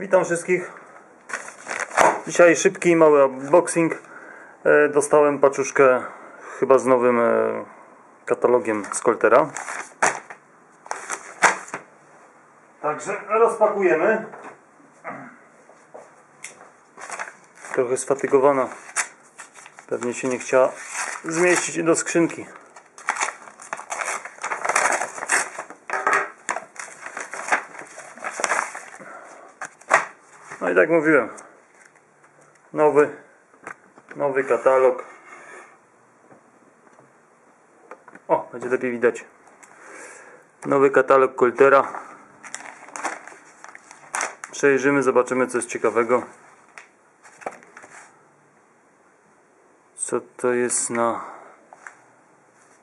Witam wszystkich. Dzisiaj szybki, mały unboxing. E, Dostałem paczuszkę chyba z nowym e, katalogiem z Coltera. Także rozpakujemy. Trochę sfatygowana. Pewnie się nie chciała zmieścić do skrzynki. No i tak mówiłem. Nowy, nowy katalog. O, będzie lepiej widać. Nowy katalog Coltera. Przejrzymy, zobaczymy co jest ciekawego. Co to jest na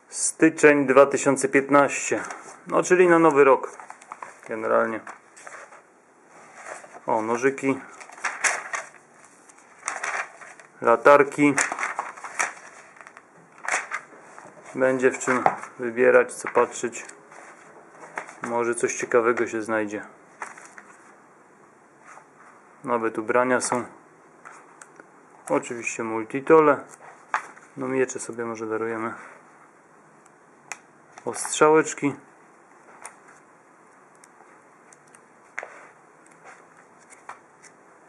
styczeń 2015. No, czyli na nowy rok. Generalnie. O, nożyki. Latarki. Będzie w czym wybierać, co patrzeć. Może coś ciekawego się znajdzie. Nawet ubrania są. Oczywiście multitole. No miecze sobie może darujemy. Ostrzałeczki.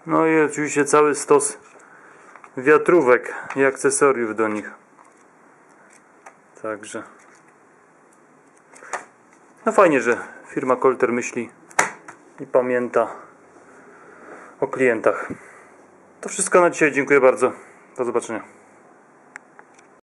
No i oczywiście cały stos wiatrówek i akcesoriów do nich. Także. No fajnie, że firma Colter myśli i pamięta o klientach. To wszystko na dzisiaj. Dziękuję bardzo. Do zobaczenia.